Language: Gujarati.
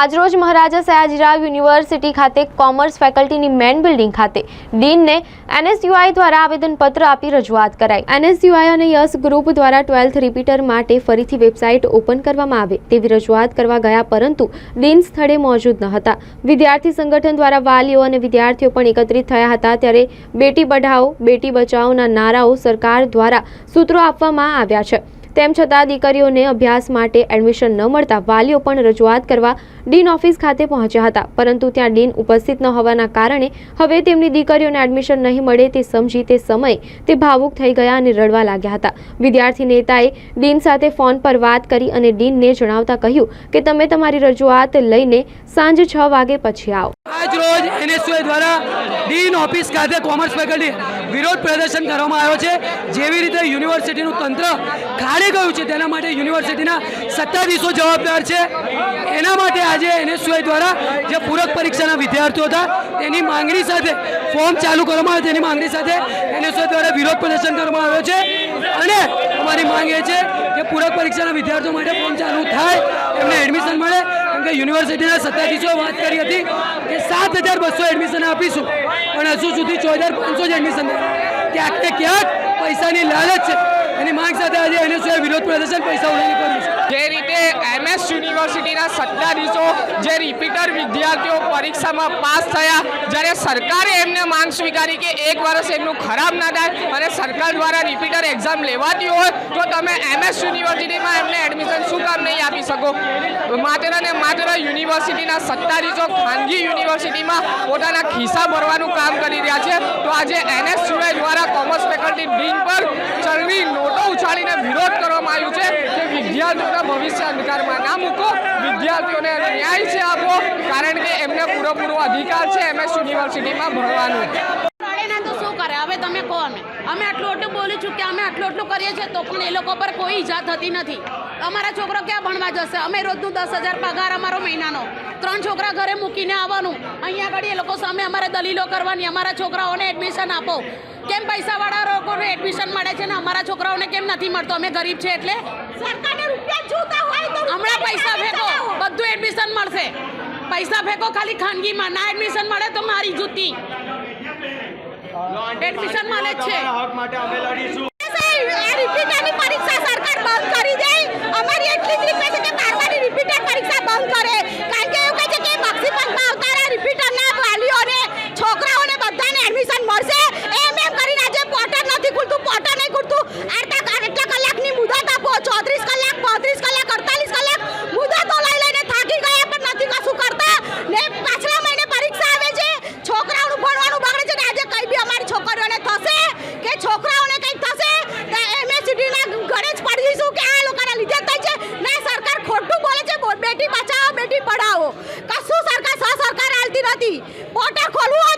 આજરોજ મહારાજા સયાજીરાવ યુનિવર્સિટી ખાતે કોમર્સ ફેકલ્ટીની મેન બિલ્ડિંગ ખાતે ડીનને એનએસયુઆઈ દ્વારા આવેદનપત્ર આપી રજૂઆત કરાઈ. એનએસયુઆઈ અને યસ ગ્રુપ દ્વારા ટ્વેલ્થ રિપીટર માટે ફરીથી વેબસાઇટ ઓપન કરવામાં આવે તેવી રજૂઆત કરવા ગયા, પરંતુ ડીન સ્થળે મોજૂદ ન હતા. વિદ્યાર્થી સંગઠન દ્વારા વાલીઓ અને વિદ્યાર્થીઓ પણ એકત્રિત થયા હતા ત્યારે બેટી બઢાઓ બેટી બચાઓના નારાઓ સરકાર દ્વારા સૂત્રો આપવામાં આવ્યા છે. તેમ છતાં દીકરીઓને અભ્યાસ માટે એડમિશન ન મળતા વાલીઓ પણ રજૂઆત કરવા ડીન ઓફિસ ખાતે પહોંચ્યા હતા. પરંતુ ત્યાં ડીન ઉપસ્થિત ન હોવાના કારણે હવે તેમની દીકરીઓને એડમિશન નહીં મળે તે સમજી તે સમયે તે ભાવુક થઈ ગયા અને રડવા લાગ્યા હતા. વિદ્યાર્થી નેતાએ ડીન સાથે ફોન પર વાત કરી અને ડીનને જણાવતા કહ્યું કે, તમે તમારી રજૂઆત લઈને સાંજ છ વાગે પછી આવો. આજ રોજ એનએસયુ દ્વારા ડીન ઓફિસ ખાતે કોમર્સ ફેકલ્ટી વિરોધ પ્રદર્શન કરવામાં આવ્યો છે. જેવી રીતે યુનિવર્સિટીનું તંત્ર ખાલી ગયું છે, તેના માટે યુનિવર્સિટીના સત્તાધીશો જવાબદાર છે. એના માટે આજે એનએસયુઆઈ દ્વારા જે પૂરક પરીક્ષાના વિદ્યાર્થીઓ હતા, તેની માંગણી સાથે ફોર્મ ચાલુ કરવામાં આવે તેની માંગણી સાથે એનએસયુઆઈ દ્વારા વિરોધ પ્રદર્શન કરવામાં આવ્યો છે. અને અમારી માંગ એ છે કે પૂરક પરીક્ષાના વિદ્યાર્થીઓ માટે ફોર્મ ચાલુ થાય, એમને એડમિશન મળે. કેમ કે યુનિવર્સિટીના સત્તાધીશો વાત કરી હતી કે સાત હજાર બસો એડમિશન આપીશું. પણ હજુ સુધી છ હજાર પાંચસો જ એડમિશન ને ક્યાંક પૈસાની લાલચ છે. એની માંગ સાથે આજે એનએસયુએ વિરોધ પ્રદર્શન પૈસા ઉડાવી કર્યું છે. જે રીતે એમએસ યુનિવર્સિટીના સત્તાધીશો જે રિપીટર વિદ્યાર્થીઓ પરીક્ષામાં પાસ થયા, જ્યારે સરકારે એમને માંગ સ્વીકારી કે એક વર્ષ એમનું ખરાબ ના થાય અને સરકાર દ્વારા રિપીટર એક્ઝામ લેવાતી હોય, તો તમે એમએસ યુનિવર્સિટીમાં એમને એડમિશન શું કામ નહીં આપી શકો? માત્ર ને માત્ર યુનિવર્સિટીના સત્તાધીશો ખાનગી યુનિવર્સિટીમાં પોતાના ખિસ્સા ભરવાનું કામ કરી રહ્યા છે. તો આજે એનએસયુઆઈ દ્વારા કોમર્સ ફેકલ્ટી ડીન પર ચલણી ઉછાળીને વિરોધ કરવામાં આવ્યું છે કે વિદ્યાર્થીઓના ભવિષ્ય અંધકારમાં ના મૂકો. વિદ્યાર્થીઓને ન્યાય છે આપો, કારણ કે એમને પૂરેપૂરો અધિકાર છે એમએસ યુનિવર્સિટીમાં ભણવાનું. હવે તમે કહો અમે અમે આટલું આટલું બોલી છું કે અમે આટલું આટલું કરીએ છીએ, તો પણ એ લોકો પર કોઈ ઈજા થતી નથી. અમારા છોકરો ક્યાં ભણવા જશે? અમે રોજનું દસ હજાર પગાર અમારો મહિનાનો. ત્રણ છોકરા ઘરે મૂકીને આવવાનું. અહીંયા આગળ એ લોકો સામે અમારે દલીલો કરવાની. અમારા છોકરાઓને એડમિશન આપો. કેમ પૈસાવાળા લોકોને એડમિશન મળે છે ને અમારા છોકરાઓને કેમ નથી મળતો? અમે ગરીબ છે એટલે સરકારને રૂપિયા જોતા હોય તો હમણાં પૈસા ફેંકો બધું એડમિશન મળશે. પૈસા ફેંકો ખાલી ખાનગીમાં. ના એડમિશન મળે તો મારી જૂતી. એડમિશન મળે જ છે. দিই কটা খলুয়া।